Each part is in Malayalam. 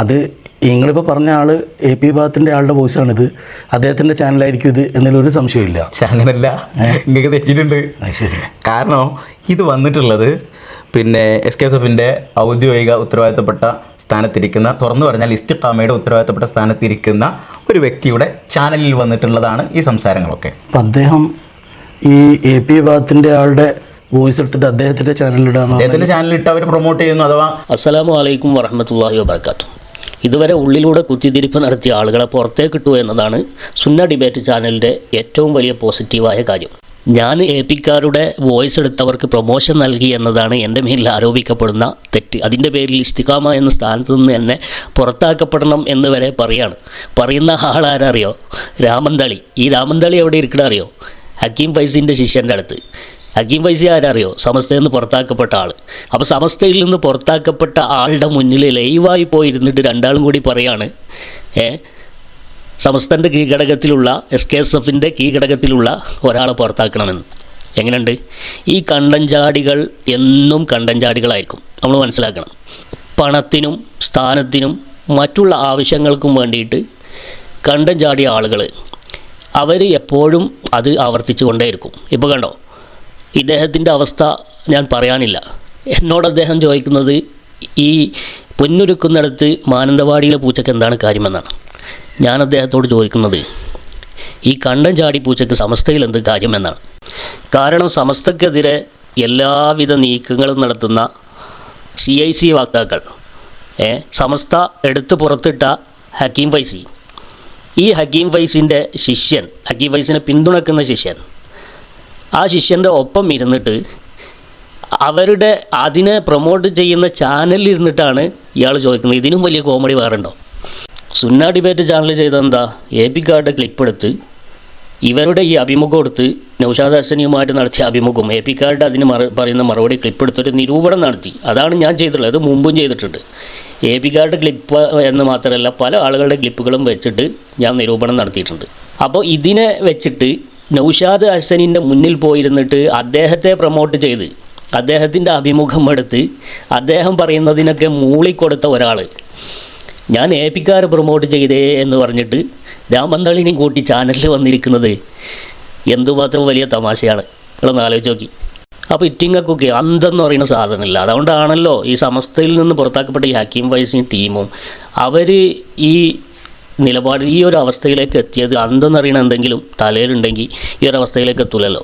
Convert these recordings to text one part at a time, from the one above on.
അത് നിങ്ങളിപ്പോൾ പറഞ്ഞ ആൾ എ പി ഭാഗത്തിന്റെ ആളുടെ വോയിസാണിത് അദ്ദേഹത്തിന്റെ ചാനലായിരിക്കും ഇത് എന്നതിലൊരു സംശയമില്ല. ചാനലല്ല അങ്ങനല്ല നിങ്ങൾക്ക് തെറ്റിയിട്ടുണ്ട്. ശരി. കാരണം ഇത് വന്നിട്ടുള്ളത് പിന്നെ എസ് കെ എസ് എഫിന്റെ ഔദ്യോഗിക ഉത്തരവാദിത്തപ്പെട്ട സ്ഥാനത്തിരിക്കുന്ന തുറന്നു പറഞ്ഞാൽ ഇസ്തിഖാമയുടെ ഉത്തരവാദിത്തപ്പെട്ട സ്ഥാനത്തിരിക്കുന്ന ഒരു വ്യക്തിയുടെ ചാനലിൽ വന്നിട്ടുള്ളതാണ് ഈ സംസാരങ്ങളൊക്കെ. അപ്പം അദ്ദേഹം ഈ എ പി ഭാഗത്തിന്റെ ആളുടെ വോയിസ് എടുത്തിട്ട് അദ്ദേഹത്തിന്റെ ചാനലിലിടാൻ അദ്ദേഹത്തിന്റെ ചാനലിട്ട് അവർ പ്രൊമോട്ട് ചെയ്യുന്നു അഥവാ അസ്സലാമു അലൈക്കും വറഹമത്തല്ലാഹി വബർക്കാത്തു ഇതുവരെ ഉള്ളിലൂടെ കുത്തിതിരിപ്പ് നടത്തിയ ആളുകളെ പുറത്തേക്ക് കിട്ടൂ എന്നതാണ് സുന്ന ഡിബേറ്റ് ചാനലിന്റെ ഏറ്റവും വലിയ പോസിറ്റീവായ കാര്യം. ഞാൻ എ പിക്കാരുടെ വോയിസ് എടുത്തവർക്ക് പ്രൊമോഷൻ നൽകി എന്നതാണ് എന്റെ മേലിൽ ആരോപിക്കപ്പെടുന്ന തെറ്റ്. അതിന്റെ പേരിൽ ഇഷ്ടികാമ എന്ന സ്ഥാനത്ത് നിന്ന് എന്നെ പുറത്താക്കപ്പെടണം എന്ന് വരെ പറയാണ്. പറയുന്ന ആളാരറിയോ രാമന്തളി ഈ രാമന്തളി എവിടെ ഇരിക്കണ അറിയോ ഹക്കീം ഫൈസിന്റെ ശിഷ്യന്റെ അടുത്ത്. ഹക്കീം ഫൈസി ആരറിയോ? സമസ്തയിൽ നിന്ന് പുറത്താക്കപ്പെട്ട ആൾ അപ്പോൾ സമസ്തയിൽ നിന്ന് പുറത്താക്കപ്പെട്ട ആളുടെ മുന്നിൽ ലൈവായി പോയിരുന്നിട്ട് രണ്ടാളും കൂടി പറയാണ് ഏ സമസ്തന്റെ കീഘടകത്തിലുള്ള എസ് കെ എസ് എഫിന്റെ കീഘടകത്തിലുള്ള ഒരാളെ പുറത്താക്കണമെന്ന്. എങ്ങനെയുണ്ട്? ഈ കണ്ടഞ്ചാടികൾ എന്നും കണ്ടഞ്ചാടികളായിരിക്കും നമ്മൾ മനസ്സിലാക്കണം. പണത്തിനും സ്ഥാനത്തിനും മറ്റുള്ള ആവശ്യങ്ങൾക്കും വേണ്ടിയിട്ട് കണ്ടം ചാടിയ ആളുകൾ അവർ എപ്പോഴും അത് ആവർത്തിച്ചു കൊണ്ടേയിരിക്കും ഇപ്പോൾ കണ്ടോ? ഇദ്ദേഹത്തിന്റെ അവസ്ഥ ഞാൻ പറയാനില്ല. എന്നോട് അദ്ദേഹം ചോദിക്കുന്നത് ഈ പൊന്നൊരുക്കുന്നിടത്ത് മാനന്തവാടിയിലെ പൂച്ചയ്ക്ക് എന്താണ് കാര്യമെന്നാണ്? ഞാൻ അദ്ദേഹത്തോട് ചോദിക്കുന്നത് ഈ കണ്ടം ചാടി പൂച്ചയ്ക്ക് സമസ്തയിൽ എന്ത് കാര്യമെന്നാണ്? കാരണം സമസ്തക്കെതിരെ എല്ലാവിധ നീക്കങ്ങളും നടത്തുന്ന സി ഐ സി വക്താക്കൾ ഏ സമസ്ത എടുത്തു പുറത്തിട്ട ഹക്കീം ഫൈസി. ഈ ഹക്കീം ഫൈസിന്റെ ശിഷ്യൻ ഹക്കീം ഫൈസിനെ പിന്തുണക്കുന്ന ശിഷ്യൻ ആ ശിഷ്യന്റെ ഒപ്പം ഇരുന്നിട്ട് അവരുടെ അതിനെ പ്രൊമോട്ട് ചെയ്യുന്ന ചാനലിൽ ഇരുന്നിട്ടാണ് ഇയാൾ ചോദിക്കുന്നത്. ഇതിനും വലിയ കോമഡി വേറുണ്ടോ? സുന്ന ഡിബേറ്റ് ചാനൽ ചെയ്തെന്താ എ പി കാർഡ് ക്ലിപ്പ് എടുത്ത് ഇവരുടെ ഈ അഭിമുഖം എടുത്ത് നൗഷാദ് ഹസനിയുമായിട്ട് നടത്തിയ അഭിമുഖം എ പി കാർഡ് അതിന് മറ പറയുന്ന മറുപടി ക്ലിപ്പ് എടുത്തൊരു നിരൂപണം നടത്തി. അതാണ് ഞാൻ ചെയ്തിട്ടുള്ളത്. അത് മുമ്പും ചെയ്തിട്ടുണ്ട്. എ പി കാർഡ് ക്ലിപ്പ് എന്ന് മാത്രമല്ല പല ആളുകളുടെ ക്ലിപ്പുകളും വെച്ചിട്ട് ഞാൻ നിരൂപണം നടത്തിയിട്ടുണ്ട്. അപ്പോൾ ഇതിനെ വെച്ചിട്ട് നൗഷാദ് ഹസനിന്റെ മുന്നിൽ പോയിരുന്നിട്ട് അദ്ദേഹത്തെ പ്രൊമോട്ട് ചെയ്ത് അദ്ദേഹത്തിന്റെ അഭിമുഖം എടുത്ത് അദ്ദേഹം പറയുന്നതിനൊക്കെ മൂളിക്കൊടുത്ത ഒരാൾ ഞാൻ എ പിക്കാർ പ്രൊമോട്ട് ചെയ്തേ എന്ന് പറഞ്ഞിട്ട് രാമന്തളിനെയും കൂട്ടി ചാനലിൽ വന്നിരിക്കുന്നത് എന്തുമാത്രം വലിയ തമാശയാണ്. നിങ്ങളൊന്ന് ആലോചിച്ച് നോക്കി. അപ്പോൾ ഇറ്റിങ്ങക്കൊക്കെ അന്തെന്ന് പറയുന്ന സാധനമില്ല. അതുകൊണ്ടാണല്ലോ ഈ സമസ്തയിൽ നിന്ന് പുറത്താക്കപ്പെട്ട ഈ ഹക്കീം വൈസിൻ ടീമും അവർ ഈ നിലപാട് ഈ ഒരു അവസ്ഥയിലേക്ക് എത്തിയത് അന്തെന്നറിയണ എന്തെങ്കിലും തലയിലുണ്ടെങ്കിൽ ഈ ഒരു അവസ്ഥയിലേക്ക് എത്തൂലല്ലോ.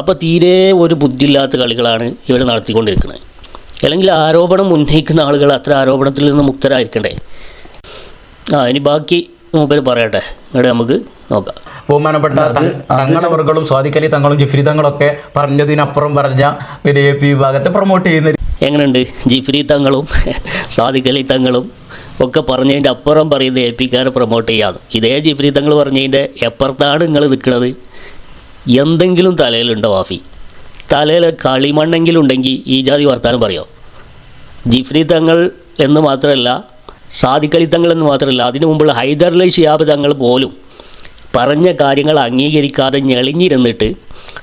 അപ്പോൾ തീരെ ഒരു ബുദ്ധിയില്ലാത്ത കളികളാണ് ഇവർ നടത്തിക്കൊണ്ടിരിക്കുന്നത്. അല്ലെങ്കിൽ ആരോപണം ഉന്നയിക്കുന്ന ആളുകൾ അത്ര ആരോപണത്തിൽ നിന്ന് മുക്തരായിരിക്കണ്ടേ? ആ ഇനി ബാക്കി മൂപ്പര് പറയട്ടെ. ഇവിടെ നമുക്ക് നോക്കാം. ബഹുമാനപ്പെട്ട തങ്ങളവറുകളും സ്വാദിക്കലി തങ്ങളും ജിഫ്രി തങ്ങളൊക്കെ പറഞ്ഞതിനപ്പുറം പറഞ്ഞ ഒരു എ പി വിഭാഗത്തെ പ്രൊമോട്ട് ചെയ്യുന്ന എങ്ങനെയുണ്ട്? ജിഫ്രി തങ്ങളും സാദിഖലി തങ്ങളും ഒക്കെ പറഞ്ഞതിന്റെ അപ്പുറം പറയുന്ന എ പിക്കാരെ പ്രൊമോട്ട് ചെയ്യാതെ ഇതേ ജിഫ്രി തങ്ങൾ പറഞ്ഞതിന്റെ എപ്പുറത്താണ് നിങ്ങൾ നിൽക്കുന്നത്? എന്തെങ്കിലും തലയിലുണ്ടോ വാഫി? തലയിൽ കളിമണ്ണെങ്കിലും ഉണ്ടെങ്കിൽ ഈ ജാതി വർത്താനം പറയോ? ജിഫ്രി തങ്ങൾ എന്ന് മാത്രമല്ല സാദിഖലി തങ്ങൾ എന്ന് മാത്രമല്ല അതിനു മുമ്പുള്ള ഹൈദർലി ഷിയാബ് തങ്ങൾ പോലും പറഞ്ഞ കാര്യങ്ങൾ അംഗീകരിക്കാതെ ഞെളിഞ്ഞിരുന്നിട്ട്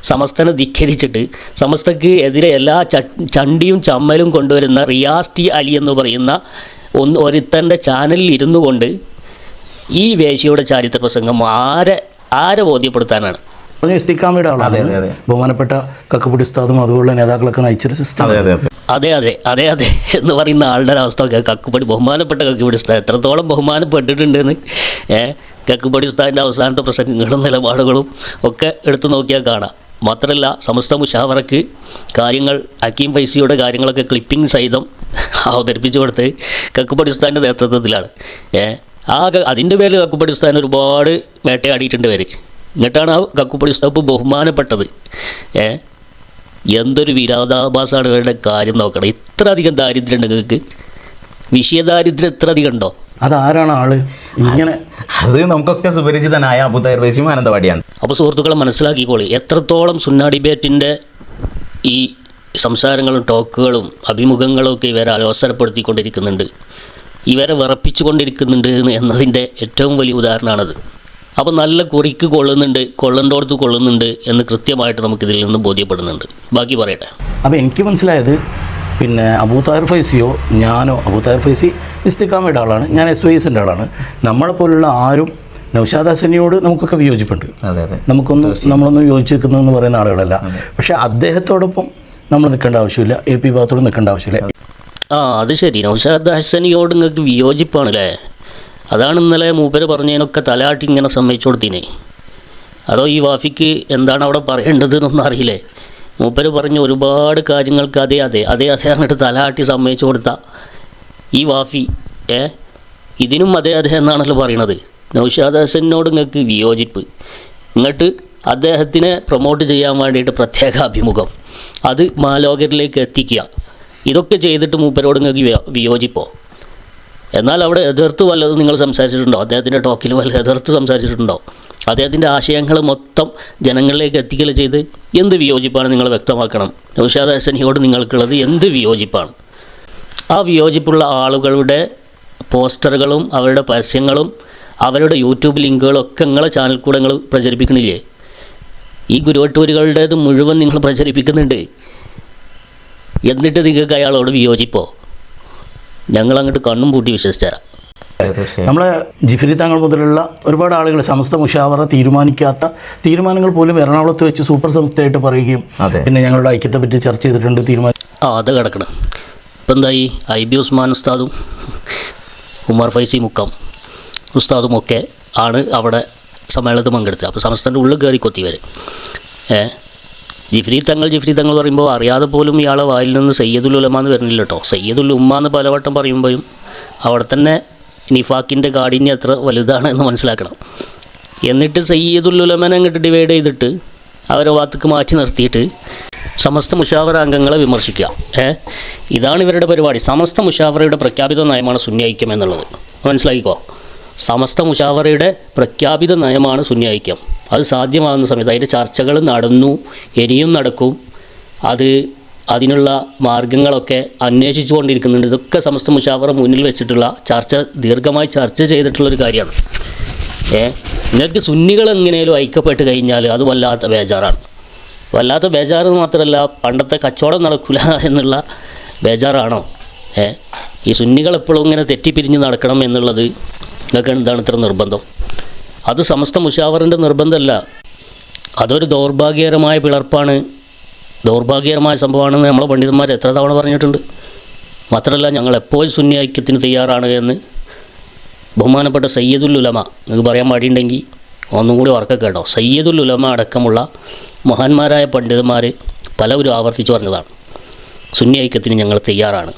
സമസ്തനെ ധിഖരിച്ചിട്ട് സമസ്തക്ക് എതിരെ എല്ലാ ച ചണ്ടിയും ചമ്മലും കൊണ്ടുവരുന്ന റിയാസ് ടി അലി എന്ന് പറയുന്ന ഒന്ന് ഒരുത്തന്റെ ചാനലിൽ ഇരുന്നു കൊണ്ട് ഈ വേശിയുടെ ചാരിത്ര പ്രസംഗം ആരെ ആരെ ബോധ്യപ്പെടുത്താനാണ്? ഇസ്തിക്കാമയുടെ ആളാണ്. ബഹുമാനപ്പെട്ട കക്കപ്പുടി ഉസ്താദും അതുപോലുള്ള നേതാക്കളൊക്കെ നയിച്ചൊരു സിസ്റ്റം അതെ അതെ അതെ. അതെ എന്ന് പറയുന്ന ആളുടെ ഒരു അവസ്ഥ കക്കപ്പടി ബഹുമാനപ്പെട്ട കക്കപ്പടി ഉസ്താദ് എത്രത്തോളം ബഹുമാനപ്പെട്ടിട്ടുണ്ടെന്ന് ഏ? കക്കുപടി ഉസ്താദിന്റെ അവസാനത്തെ പ്രസംഗങ്ങളും നിലപാടുകളും ഒക്കെ എടുത്തു നോക്കിയാൽ കാണാം. മാത്രമല്ല സമസ്ത മുഷാവറക്ക് കാര്യങ്ങൾ അക്കീം ഫൈസിയുടെ കാര്യങ്ങളൊക്കെ ക്ലിപ്പിംഗ് സഹിതം അവതരിപ്പിച്ചു കൊടുത്ത് കക്കുപടി ഉസ്താദിന്റെ നേതൃത്വത്തിലാണ്. ഏ ആ അതിന്റെ പേരിൽ കക്കുപടി ഉസ്താദിന് ഒരുപാട് വേട്ടയാടിയിട്ടുണ്ട് പേര്. എന്നിട്ടാണ് ആ കക്കുപടി ഉസ്താദ് ബഹുമാനപ്പെട്ടത്. ഏ എന്തൊരു വിരോധാഭാസമാണ് ഇവരുടെ കാര്യം നോക്കണം. ഇത്ര അധികം ദാരിദ്ര്യം ഉണ്ട് നിങ്ങൾക്ക് വിഷയദാരിദ്ര്യം ഇത്ര അധികം ഉണ്ടോ? അതാരാണ് ആൾ? ഇങ്ങനെ അത് നമുക്കൊക്കെ സുപരിചിതനായ അബുദൈർ വൈസി മാനന്തവാടിയാണ്. അപ്പോൾ സുഹൃത്തുക്കളെ മനസ്സിലാക്കിക്കോളി. എത്രത്തോളം സുന്ന ഡിബേറ്റിന്റെ ഈ സംസാരങ്ങളും ടോക്കുകളും അഭിമുഖങ്ങളും ഒക്കെ ഇവരെ അവസരപ്പെടുത്തിക്കൊണ്ടിരിക്കുന്നുണ്ട്. ഇവരെ വിറപ്പിച്ചു കൊണ്ടിരിക്കുന്നുണ്ട് എന്നതിന്റെ ഏറ്റവും വലിയ ഉദാഹരണമാണത് അപ്പോൾ നല്ല കുറിക്ക് കൊള്ളുന്നുണ്ട് കൊള്ളണ്ടോടത്ത് കൊള്ളുന്നുണ്ട് എന്ന് കൃത്യമായിട്ട് നമുക്കിതിൽ നിന്ന് ബോധ്യപ്പെടുന്നുണ്ട്. ബാക്കി പറയട്ടെ. അപ്പോൾ എനിക്ക് മനസ്സിലായത് പിന്നെ അബൂ അബൂതായർ ഫൈസിയോ ഞാനോ അബൂ അബൂതായർ ഫൈസി ഇസ്തിക്കാമയുടെ ആളാണ് ഞാൻ എസ് വൈ എസിന്റെ ആളാണ്. നമ്മളെ പോലുള്ള ആരും നൗഷാദ് ഹസനിയോട് നമുക്കൊക്കെ വിയോജിപ്പുണ്ട്. അതെ അതെ. നമുക്കൊന്നും നമ്മളൊന്നും യോജിച്ച് നിൽക്കുന്നതെന്ന് പറയുന്ന ആളുകളല്ല. പക്ഷേ അദ്ദേഹത്തോടൊപ്പം നമ്മൾ നിൽക്കേണ്ട ആവശ്യമില്ല. എ പി ഭാഗത്തോട് നിൽക്കേണ്ട ആവശ്യമില്ല. ആ അത് ശരി. നൗഷാദ് ഹസനിയോട് നിങ്ങൾക്ക് വിയോജിപ്പാണല്ലേ അതാണ് ഇന്നലെ മൂപ്പര് പറഞ്ഞതിനൊക്കെ തലാട്ടി ഇങ്ങനെ സമ്മതിച്ചു കൊടുത്തിനെ. അതോ ഈ വാഫിക്ക് എന്താണ് അവിടെ പറയേണ്ടത് എന്നൊന്നും അറിയില്ലേ? മൂപ്പര് പറഞ്ഞ ഒരുപാട് കാര്യങ്ങൾക്ക് അതെ അതെ അതേ അതെ പറഞ്ഞിട്ട് തലാട്ടി സമ്മതിച്ചു കൊടുത്ത ഈ വാഫി ഏ? ഇതിനും അതേ അതെ എന്നാണല്ലോ പറയണത്? നൗഷാദ് ഹസനോട് നിങ്ങൾക്ക് വിയോജിപ്പ്. ഇങ്ങോട്ട് അദ്ദേഹത്തിനെ പ്രൊമോട്ട് ചെയ്യാൻ വേണ്ടിയിട്ട് പ്രത്യേക അഭിമുഖം. അത് മാലോകരിലേക്ക് എത്തിക്കുക. ഇതൊക്കെ ചെയ്തിട്ട് മൂപ്പരോട് നിങ്ങൾക്ക് വിയോജിപ്പോ. എന്നാൽ അവിടെ എതിർത്ത് വല്ലതും നിങ്ങൾ സംസാരിച്ചിട്ടുണ്ടോ? അദ്ദേഹത്തിന്റെ ടോക്കിൽ വല്ല എതിർത്ത് സംസാരിച്ചിട്ടുണ്ടോ? അദ്ദേഹത്തിന്റെ ആശയങ്ങൾ മൊത്തം ജനങ്ങളിലേക്ക് എത്തിക്കൽ ചെയ്ത് എന്ത് വിയോജിപ്പാണ് നിങ്ങൾ വ്യക്തമാക്കണം? നൗഷാദ് ഹസനിയോട് നിങ്ങൾക്കുള്ളത് എന്ത് വിയോജിപ്പാണ്? ആ വിയോജിപ്പുള്ള ആളുകളുടെ പോസ്റ്ററുകളും അവരുടെ പരസ്യങ്ങളും അവരുടെ യൂട്യൂബ് ലിങ്കുകളും ഒക്കെ നിങ്ങളെ ചാനൽ കൂടെ നിങ്ങൾ പ്രചരിപ്പിക്കണില്ലേ? ഈ ഗുരുവട്ടൂരുകളുടേത് മുഴുവൻ നിങ്ങൾ പ്രചരിപ്പിക്കുന്നുണ്ട്. എന്നിട്ട് നിങ്ങൾക്ക് അയാളോട് വിയോജിപ്പോ? ഞങ്ങളങ്ങോട്ട് കണ്ണും പൂട്ടി വിശ്വസിച്ചു തരാം നമ്മളെ ജിഫിരി താങ്കൾ മുതലുള്ള ഒരുപാട് ആളുകൾ സമസ്ത മുഷാവറ തീരുമാനിക്കാത്ത തീരുമാനങ്ങൾ പോലും എറണാകുളത്ത് വെച്ച് സൂപ്പർ സംസ്ഥയായിട്ട് പറയുകയും പിന്നെ ഞങ്ങളുടെ ഐക്യത്തെ പറ്റി ചർച്ച ചെയ്തിട്ടുണ്ട് തീരുമാനം ആ അത് കിടക്കണം. ഇപ്പം എന്തായി? ഐ ബി ഉസ്മാൻ ഉസ്താദും ഉമർ ഫൈസി മുക്കം ഉസ്താദും ഒക്കെ ആണ് അവിടെ സമ്മേളനത്തിൽ പങ്കെടുത്തത്. അപ്പോൾ സംസ്ഥാനത്തിന്റെ ഉള്ളിൽ കയറി കൊത്തി വരെ ഏ? ജിഫ്രി തങ്ങൾ ജിഫ്രി തങ്ങൾ പറയുമ്പോൾ അറിയാതെ പോലും ഇയാളെ വായിൽ നിന്ന് സയ്യദുൽ ഉലമ എന്ന് വരുന്നില്ല കേട്ടോ. സയ്യദുൽ ഉമ്മ എന്ന് പലവട്ടം പറയുമ്പോഴും അവിടെ തന്നെ നിഫാക്കിന്റെ കാഠിന്യം എത്ര വലുതാണ് എന്ന് മനസ്സിലാക്കണം. എന്നിട്ട് സയ്യിദുൽ ഉലമനെ അങ്ങോട്ട് ഡിവൈഡ് ചെയ്തിട്ട് അവരെ ഭാഗത്തേക്ക് മാറ്റി നിർത്തിയിട്ട് സമസ്ത മുഷാവറ അംഗങ്ങളെ വിമർശിക്കുക. ഏ? ഇതാണ് ഇവരുടെ പരിപാടി. സമസ്ത മുഷാവറയുടെ പ്രഖ്യാപിത നയമാണ് സുന്യായിക്കം എന്നുള്ളത്. മനസ്സിലാക്കിക്കോ? സമസ്ത മുഷാവറയുടെ പ്രഖ്യാപിത നയമാണ് സുന്യായിക്കം അത് സാധ്യമാകുന്ന സമയത്ത് അതിന്റെ ചർച്ചകൾ നടന്നു ഇനിയും നടക്കും. അത് അതിനുള്ള മാർഗങ്ങളൊക്കെ അന്വേഷിച്ചു കൊണ്ടിരിക്കുന്നുണ്ട് ഇതൊക്കെ സമസ്ത മുഷാവറ മുന്നിൽ വെച്ചിട്ടുള്ള ചർച്ച ദീർഘമായി ചർച്ച ചെയ്തിട്ടുള്ളൊരു കാര്യമാണ്. ഏ? നിങ്ങൾക്ക് സുന്നികൾ എങ്ങനെയും ഐക്യപ്പെട്ട് കഴിഞ്ഞാൽ അത് വല്ലാത്ത ബേജാറാണ്. വല്ലാത്ത ബേജാറ് മാത്രമല്ല പണ്ടത്തെ കച്ചവടം നടക്കില്ല എന്നുള്ള ബേജാറാണോ? ഏ? ഈ സുന്നികൾ എപ്പോഴും ഇങ്ങനെ തെറ്റിപ്പിരിഞ്ഞ് നടക്കണം എന്നുള്ളത് നിങ്ങൾക്ക് എന്താണ് ഇത്ര നിർബന്ധം? അത് സമസ്ത മുഷാവറിന്റെ നിർബന്ധമല്ല. അതൊരു ദൗർഭാഗ്യകരമായ പിളർപ്പാണ് ദൗർഭാഗ്യകരമായ സംഭവമാണെന്ന് നമ്മളെ പണ്ഡിതന്മാർ എത്ര തവണ പറഞ്ഞിട്ടുണ്ട്. മാത്രമല്ല ഞങ്ങൾ എപ്പോൾ സുന്നി ഐക്യത്തിന് തയ്യാറാണ് എന്ന് ബഹുമാനപ്പെട്ട സയ്യദുൽ ഉലമ നിങ്ങൾക്ക് പറയാൻ പാടിയുണ്ടെങ്കിൽ ഒന്നും കൂടി ഉറക്ക കേട്ടോ. സയ്യദുൽ ഉലമ അടക്കമുള്ള മഹാന്മാരായ പണ്ഡിതന്മാർ പലവരും ആവർത്തിച്ചു പറഞ്ഞതാണ് സുന്നി ഞങ്ങൾ തയ്യാറാണ്.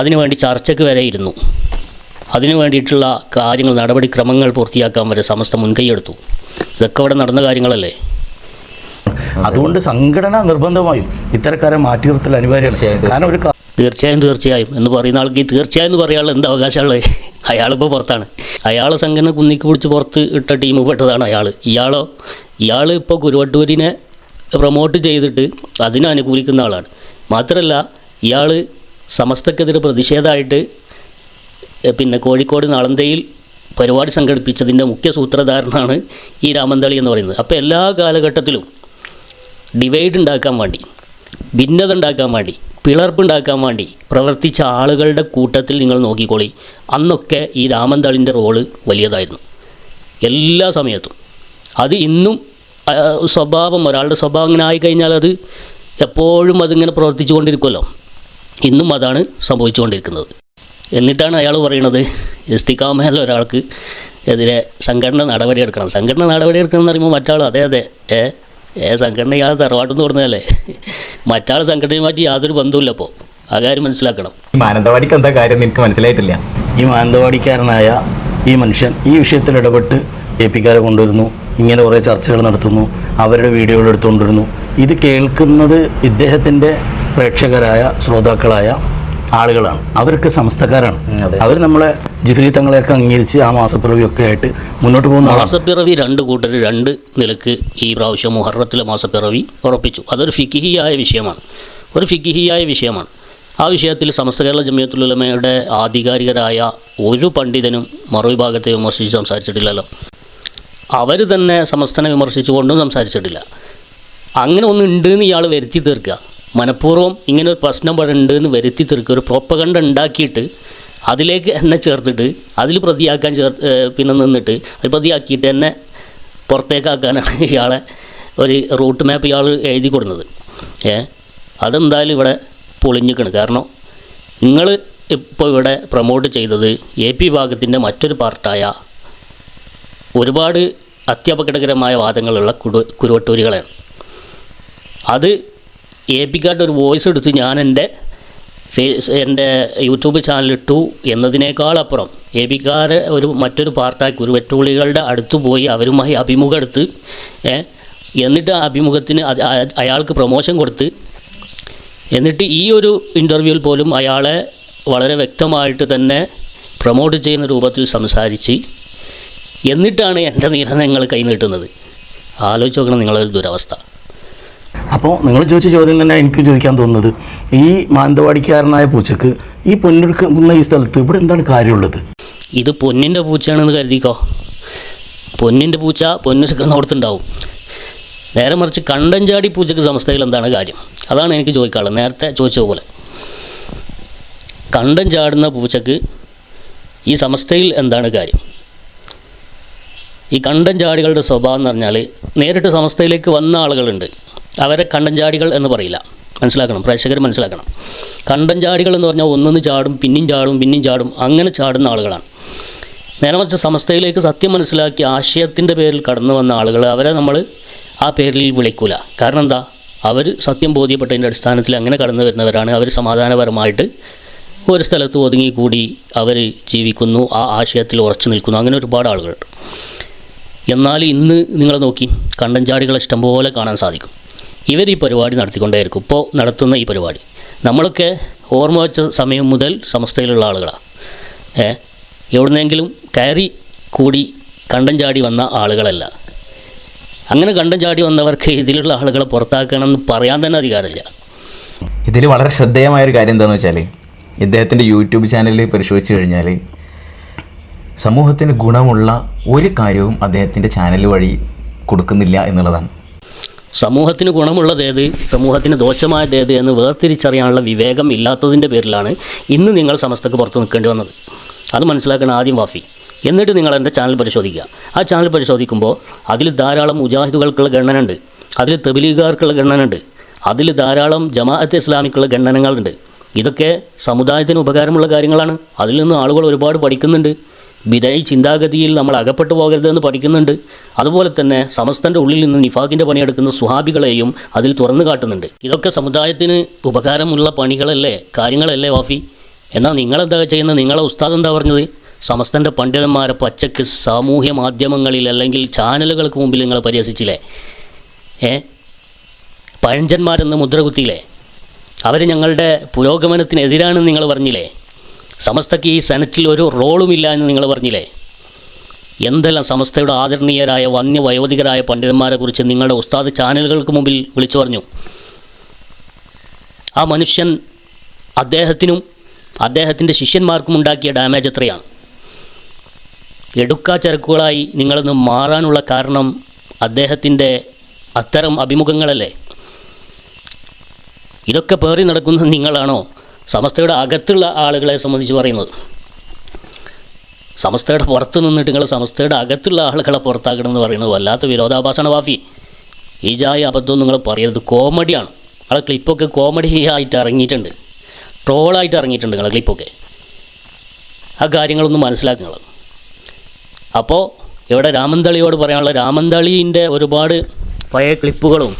അതിനുവേണ്ടി ചർച്ചയ്ക്ക് വരെ ഇരുന്നു. അതിനു വേണ്ടിയിട്ടുള്ള കാര്യങ്ങൾ നടപടിക്രമങ്ങൾ പൂർത്തിയാക്കാൻ വരെ സമസ്ത മുൻകൈയെടുത്തു ഇതൊക്കെ അവിടെ നടന്ന കാര്യങ്ങളല്ലേ? അതുകൊണ്ട് സംഘടന നിർബന്ധമായും ഇത്തരക്കാരെ മാറ്റി നിർത്തൽ അനിവാര്യമാണ് കാരണം ഒരു തീർച്ചയായും. തീർച്ചയായും എന്ന് പറയുന്ന ആൾക്ക് ഈ തീർച്ചയായും എന്ന് പറയാനുള്ള എന്ത് അവകാശമുള്ളത്? അയാളിപ്പോൾ പുറത്താണ്. അയാൾ സംഘടന കുന്നിക്ക് പിടിച്ച് പുറത്ത് ഇട്ട ടീം പെട്ടതാണ് അയാൾ ഇയാളോ ഇയാൾ ഇപ്പോൾ കുരുവട്ടൂരിനെ പ്രൊമോട്ട് ചെയ്തിട്ട് അതിനെ അനുകൂലിക്കുന്ന ആളാണ്. മാത്രമല്ല ഇയാൾ സമസ്തക്കെതിരെ പ്രതിഷേധമായിട്ട് പിന്നെ കോഴിക്കോട് നളന്തയിൽ പരിപാടി സംഘടിപ്പിച്ചതിന്റെ മുഖ്യ സൂത്രധാരനാണ് ഈ രാമന്തളി എന്ന് പറയുന്നത്. അപ്പോൾ എല്ലാ കാലഘട്ടത്തിലും ഡിവൈഡ് ഉണ്ടാക്കാൻ വേണ്ടി ഭിന്നത ഉണ്ടാക്കാൻ വേണ്ടി പിളർപ്പുണ്ടാക്കാൻ വേണ്ടി പ്രവർത്തിച്ച ആളുകളുടെ കൂട്ടത്തിൽ നിങ്ങൾ നോക്കിക്കോളി. അന്നൊക്കെ ഈ രാമന്തളിന്റെ റോൾ വലിയതായിരുന്നു. എല്ലാ സമയത്തും. അത് ഇന്നും സ്വഭാവം ഒരാളുടെ സ്വഭാവം ഇങ്ങനെ ആയിക്കഴിഞ്ഞാൽ അത് എപ്പോഴും അതിങ്ങനെ പ്രവർത്തിച്ചു കൊണ്ടിരിക്കുമല്ലോ. ഇന്നും അതാണ് സംഭവിച്ചുകൊണ്ടിരിക്കുന്നത്. എന്നിട്ടാണ് അയാൾ പറയുന്നത് ഇസ്തിക്കാമല്ല ഒരാൾക്ക് എതിരെ സംഘടന നടപടിയെടുക്കണം. സംഘടന നടപടിയെടുക്കണം എന്ന് പറയുമ്പോൾ മറ്റാൾ അതെ അതെ ഏ സംഘടന ഇയാളെ തറവാട്ടിൽ നിന്ന് കൊടുക്കുന്നതല്ലേ മറ്റാൾ സംഘടനയുമായിട്ട് യാതൊരു ബന്ധവുമില്ല അപ്പോൾ ആ കാര്യം മനസ്സിലാക്കണം. ഈ മാനന്തവാടിക്ക് എന്താ കാര്യം നിനക്ക് മനസ്സിലായിട്ടില്ല. ഈ മാനന്തവാടിക്കാരനായ ഈ മനുഷ്യൻ ഈ വിഷയത്തിൽ ഇടപെട്ട് എ പിക്കാരെ കൊണ്ടുവരുന്നു. ഇങ്ങനെ കുറേ ചർച്ചകൾ നടത്തുന്നു. അവരുടെ വീഡിയോകൾ എടുത്തുകൊണ്ടിരുന്നു. ഇത് കേൾക്കുന്നത് ഇദ്ദേഹത്തിന്റെ പ്രേക്ഷകരായ ശ്രോതാക്കളായ ആളുകളാണ്. അവരൊക്കെ സംസ്ഥക്കാരാണ് അവർ നമ്മളെ ജിഫ്രി തങ്ങളെയൊക്കെ അംഗീകരിച്ച് ആ മാസപ്പിറവിയൊക്കെ ആയിട്ട് മുന്നോട്ട് പോകുന്ന മാസപ്പിറവി രണ്ട് കൂട്ടർ രണ്ട് നിലയ്ക്ക് ഈ പ്രാവശ്യം മുഹറത്തിലെ മാസപ്പിറവി ഉറപ്പിച്ചു. അതൊരു ഫിക്കിഹിയായ വിഷയമാണ്. ഒരു ഫിക്കിഹിയായ വിഷയമാണ്. ആ വിഷയത്തിൽ സമസ്ത കേരള ജമിയത്തുലമയുടെ ആധികാരികരായ ഒരു പണ്ഡിതനും മറുവിഭാഗത്തെ വിമർശിച്ച് സംസാരിച്ചിട്ടില്ലല്ലോ. അവർ തന്നെ സമസ്തനെ വിമർശിച്ചുകൊണ്ടും സംസാരിച്ചിട്ടില്ല. അങ്ങനെ ഒന്നുണ്ട് എന്ന് ഇയാൾ വരുത്തി തീർക്കുക. മനഃപൂർവം ഇങ്ങനെ ഒരു പ്രശ്നം ഇവിടെ ഉണ്ട് എന്ന് വരുത്തി തീർക്കുക. ഒരു പ്രോപ്പകണ്ട ഉണ്ടാക്കിയിട്ട് അതിലേക്ക് എന്നെ ചേർത്തിട്ട് അതിൽ പ്രതിയാക്കാൻ ചേർ പിന്നെ നിന്നിട്ട് അത് പ്രതിയാക്കിയിട്ട് എന്നെ പുറത്തേക്കാക്കാനാണ് ഇയാളെ ഒരു റൂട്ട് മാപ്പ് ഇയാൾ എഴുതി കൊടുക്കുന്നത് ഏ അതെന്തായാലും ഇവിടെ പൊളിഞ്ഞിക്കണ്. കാരണം നിങ്ങൾ ഇപ്പോൾ ഇവിടെ പ്രൊമോട്ട് ചെയ്തത് എ പി ഭാഗത്തിന്റെ മറ്റൊരു പാർട്ടായ ഒരുപാട് അത്യപകടകരമായ വാദങ്ങളുള്ള കുടു കുരുവട്ടൂരികളെയാണ്. അത് എ പിക്കാരുടെ ഒരു വോയിസ് എടുത്ത് ഞാൻ എന്റെ ഫേസ് എന്റെ യൂട്യൂബ് ചാനലിട്ടു എന്നതിനേക്കാളപ്പുറം എ പിക്കാരെ ഒരു മറ്റൊരു പാർട്ടായി കുരുവറ്റൂളികളുടെ അടുത്ത് പോയി അവരുമായി അഭിമുഖം എടുത്ത് എന്നിട്ട് ആ അഭിമുഖത്തിന് അയാൾക്ക് പ്രൊമോഷൻ കൊടുത്ത് എന്നിട്ട് ഈ ഒരു ഇന്റർവ്യൂവിൽ പോലും അയാളെ വളരെ വ്യക്തമായിട്ട് തന്നെ പ്രൊമോട്ട് ചെയ്യുന്ന രൂപത്തിൽ സംസാരിച്ച് എന്നിട്ടാണ് എന്റെ നിരന്തങ്ങൾ കൈനീട്ടുന്നത്. ആലോചിച്ച് നോക്കണം നിങ്ങളൊരു ദുരവസ്ഥ. അപ്പോൾ നിങ്ങൾ ചോദിച്ച ചോദ്യം തന്നെ എനിക്ക് ചോദിക്കാൻ തോന്നുന്നത് ഈ മാനന്തവാടിക്കാരനായ പൂച്ചക്ക് ഈ പൊന്നെടുക്കുന്ന ഈ സ്ഥലത്ത് ഇവിടെ എന്താണ് കാര്യമുള്ളത്? ഇത് പൊന്നിന്റെ പൂച്ചയാണെന്ന് കരുതിക്കോ? പൊന്നിന്റെ പൂച്ച പൊന്നെടുക്കുന്നിടത്തുണ്ടാവും നേരെ മറിച്ച് കണ്ടഞ്ചാടി പൂച്ചക്ക് സംസ്ഥയിൽ എന്താണ് കാര്യം? അതാണ് എനിക്ക് ചോദിക്കാനുള്ളത്. നേരത്തെ ചോദിച്ച പോലെ. കണ്ടം ചാടുന്ന പൂച്ചക്ക് ഈ സമസ്തയിൽ എന്താണ് കാര്യം? ഈ കണ്ടം ചാടികളുടെ സ്വഭാവം എന്ന് പറഞ്ഞാൽ നേരിട്ട് സമസ്തയിലേക്ക് വന്ന ആളുകളുണ്ട്. അവരെ കണ്ടൻചാടികൾ എന്ന് പറയില്ല. മനസ്സിലാക്കണം പ്രേക്ഷകർ മനസ്സിലാക്കണം. കണ്ടൻചാടികൾ എന്ന് പറഞ്ഞാൽ ഒന്നൊന്ന് ചാടും പിന്നെയും ചാടും പിന്നെയും ചാടും അങ്ങനെ ചാടുന്ന ആളുകളാണ്. നേരെ മറിച്ച് സമസ്തയിലേക്ക് സത്യം മനസ്സിലാക്കി ആശയത്തിന്റെ പേരിൽ കടന്നു വന്ന ആളുകൾ അവരെ നമ്മൾ ആ പേരിൽ വിളിക്കൂല. കാരണം എന്താ? അവർ സത്യം ബോധ്യപ്പെട്ടതിന്റെ അടിസ്ഥാനത്തിൽ അങ്ങനെ കടന്നു വരുന്നവരാണ്. അവർ സമാധാനപരമായിട്ട് ഒരു സ്ഥലത്ത് ഒതുങ്ങിക്കൂടി അവർ ജീവിക്കുന്നു ആ ആശയത്തിൽ ഉറച്ചു നിൽക്കുന്നു. അങ്ങനെ ഒരുപാട് ആളുകളുണ്ട്. എന്നാൽ ഇന്ന് നിങ്ങൾ നോക്കി കണ്ടഞ്ചാടികളെ ഇഷ്ടംപോലെ കാണാൻ സാധിക്കും. ഇവർ ഈ പരിപാടി നടത്തിക്കൊണ്ടേയിരിക്കും. ഇപ്പോൾ നടത്തുന്ന ഈ പരിപാടി. നമ്മളൊക്കെ ഓർമ്മ വെച്ച സമയം മുതൽ സമസ്തയിലുള്ള ആളുകളാണ് എവിടുന്നെങ്കിലും കയറി കൂടി കണ്ടം ചാടി വന്ന ആളുകളല്ല. അങ്ങനെ കണ്ടം ചാടി വന്നവർക്ക് ഇതിലുള്ള ആളുകളെ പുറത്താക്കണമെന്ന് പറയാൻ തന്നെ അധികാരമില്ല. ഇതിൽ വളരെ ശ്രദ്ധേയമായ ഒരു കാര്യം എന്താണെന്ന് വെച്ചാൽ ഇദ്ദേഹത്തിന്റെ യൂട്യൂബ് ചാനലിൽ പരിശോധിച്ച് കഴിഞ്ഞാൽ സമൂഹത്തിന് ഗുണമുള്ള ഒരു കാര്യവും അദ്ദേഹത്തിന്റെ ചാനൽ വഴി കൊടുക്കുന്നില്ല എന്നുള്ളതാണ്. സമൂഹത്തിന് ഗുണമുള്ളതേത് സമൂഹത്തിന് ദോഷമായതേത് എന്ന് വേർതിരിച്ചറിയാനുള്ള വിവേകം ഇല്ലാത്തതിന്റെ പേരിലാണ് ഇന്ന് നിങ്ങൾ സമസ്തക്ക് പുറത്ത് നിൽക്കേണ്ടി വന്നത്. അത് മനസ്സിലാക്കണം ആദ്യം വാഫി. എന്നിട്ട് നിങ്ങൾ എന്റെ ചാനൽ പരിശോധിക്കുക. ആ ചാനൽ പരിശോധിക്കുമ്പോൾ അതിൽ ധാരാളം മുജാഹിദുകൾക്കുള്ള ഗണ്ണനുണ്ട് അതിൽ തെബിലീഗുകാർക്കുള്ള ഗണ്ണനുണ്ട് അതിൽ ധാരാളം ജമാഅത്ത് ഇസ്ലാമിക്കുള്ള ഗണ്ണനങ്ങളുണ്ട് ഇതൊക്കെ സമുദായത്തിന് ഉപകാരമുള്ള കാര്യങ്ങളാണ്. അതിൽ നിന്ന് ആളുകൾ ഒരുപാട് പഠിക്കുന്നുണ്ട്. വിധേയ ചിന്താഗതിയിൽ നമ്മൾ അകപ്പെട്ടു പോകരുതെന്ന് പഠിക്കുന്നുണ്ട്. അതുപോലെ തന്നെ സമസ്തന്റെ ഉള്ളിൽ നിന്ന് നിഫാഖിന്റെ പണിയെടുക്കുന്ന സുഹാബികളെയും അതിൽ തുറന്നു കാട്ടുന്നുണ്ട്. ഇതൊക്കെ സമുദായത്തിന് ഉപകാരമുള്ള പണികളല്ലേ? കാര്യങ്ങളല്ലേ വാഫി? എന്നാൽ നിങ്ങളെന്താ ചെയ്യുന്നത്? നിങ്ങളെ ഉസ്താദ് എന്താ പറഞ്ഞത്? സമസ്തന്റെ പണ്ഡിതന്മാരെ പച്ചക്ക് സാമൂഹ്യ മാധ്യമങ്ങളിൽ അല്ലെങ്കിൽ ചാനലുകൾക്ക് മുമ്പിൽ നിങ്ങൾ പരിഹസിച്ചില്ലേ? ഏ? പഴഞ്ചന്മാരെന്ന് മുദ്ര കുത്തിയില്ലേ അവർ ഞങ്ങളുടെ പുരോഗമനത്തിനെതിരാണെന്ന് നിങ്ങൾ പറഞ്ഞില്ലേ? സമസ്തയ്ക്ക് ഈ സെനറ്റിൽ ഒരു റോളുമില്ല എന്ന് നിങ്ങൾ പറഞ്ഞില്ലേ? എന്തെല്ലാം സമസ്തയുടെ ആദരണീയരായ വന്യ വയോധികരായ പണ്ഡിതന്മാരെ കുറിച്ച് നിങ്ങളുടെ ഉസ്താദ് ചാനലുകൾക്ക് മുമ്പിൽ വിളിച്ചു പറഞ്ഞു. ആ മനുഷ്യൻ അദ്ദേഹത്തിനും അദ്ദേഹത്തിന്റെ ശിഷ്യന്മാർക്കും ഉണ്ടാക്കിയ ഡാമേജ് എത്രയാണ്? എടുക്കാ ചരക്കുകളായി നിങ്ങളൊന്ന് മാറാനുള്ള കാരണം അദ്ദേഹത്തിന്റെ അത്തരം അഭിമുഖങ്ങളല്ലേ? ഇതൊക്കെ പേറി നടക്കുന്നത് നിങ്ങളാണോ? സമസ്തയുടെ അകത്തുള്ള ആളുകളെ സംബന്ധിച്ച് പറയുന്നത്. സമസ്തയുടെ പുറത്ത് നിന്നിട്ട് നിങ്ങൾ സമസ്തയുടെ അകത്തുള്ള ആളുകളെ പുറത്താക്കണമെന്ന് പറയുന്നത് വല്ലാത്ത വിരോധാഭാസമാണ് വാഫി. ഈ ജായ അബദ്ധം നിങ്ങൾ പറയരുത്. കോമഡിയാണ്. നിങ്ങളെ ക്ലിപ്പൊക്കെ കോമഡി ആയിട്ട് ഇറങ്ങിയിട്ടുണ്ട്. ട്രോളായിട്ട് ഇറങ്ങിയിട്ടുണ്ട് നിങ്ങളെ ക്ലിപ്പൊക്കെ. ആ കാര്യങ്ങളൊന്നും മനസ്സിലാക്കുക അപ്പോൾ ഇവിടെ രാമന്തളിയോട് പറയാനുള്ള രാമന്തളീന്റെ ഒരുപാട് പഴയ ക്ലിപ്പുകളും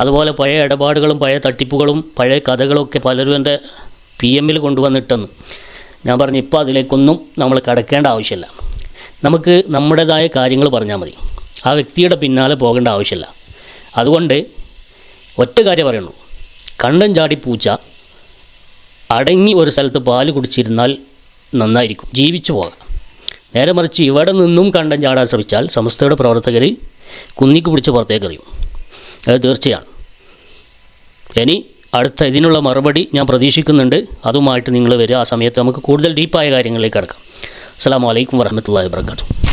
അതുപോലെ പഴയ ഇടപാടുകളും പഴയ തട്ടിപ്പുകളും പഴയ കഥകളൊക്കെ പലരും എന്റെ പി എമ്മിൽ കൊണ്ടുവന്നിട്ടെന്ന്. ഞാൻ പറഞ്ഞു ഇപ്പോൾ അതിലേക്കൊന്നും നമ്മൾ കടക്കേണ്ട ആവശ്യമില്ല. നമുക്ക് നമ്മുടേതായ കാര്യങ്ങൾ പറഞ്ഞാൽ മതി. ആ വ്യക്തിയുടെ പിന്നാലെ പോകേണ്ട ആവശ്യമില്ല. അതുകൊണ്ട് ഒറ്റ കാര്യം പറയുള്ളൂ കണ്ണൻ ചാടി പൂച്ച അടങ്ങി ഒരു സ്ഥലത്ത് പാൽ കുടിച്ചിരുന്നാൽ നന്നായിരിക്കും. ജീവിച്ചു പോകാം. നേരെ മറിച്ച് ഇവിടെ നിന്നും കണ്ടം ചാടാൻ ശ്രമിച്ചാൽ സംസ്ഥയുടെ പ്രവർത്തകർ കുന്നിക്ക് പിടിച്ച് പുറത്തേക്കെറിയും. അത് തീർച്ചയാണ്. ഇനി അടുത്ത ഇതിനുള്ള മറുപടി ഞാൻ പ്രതീക്ഷിക്കുന്നുണ്ട്. അതുമായിട്ട് നിങ്ങൾ വരിക. ആ സമയത്ത് നമുക്ക് കൂടുതൽ ഡീപ്പായ കാര്യങ്ങളിലേക്ക് കിടക്കാം. അസ്സാം വലൈക്കും വർഹമത്തല്ലാ വാബർക്കാത്തു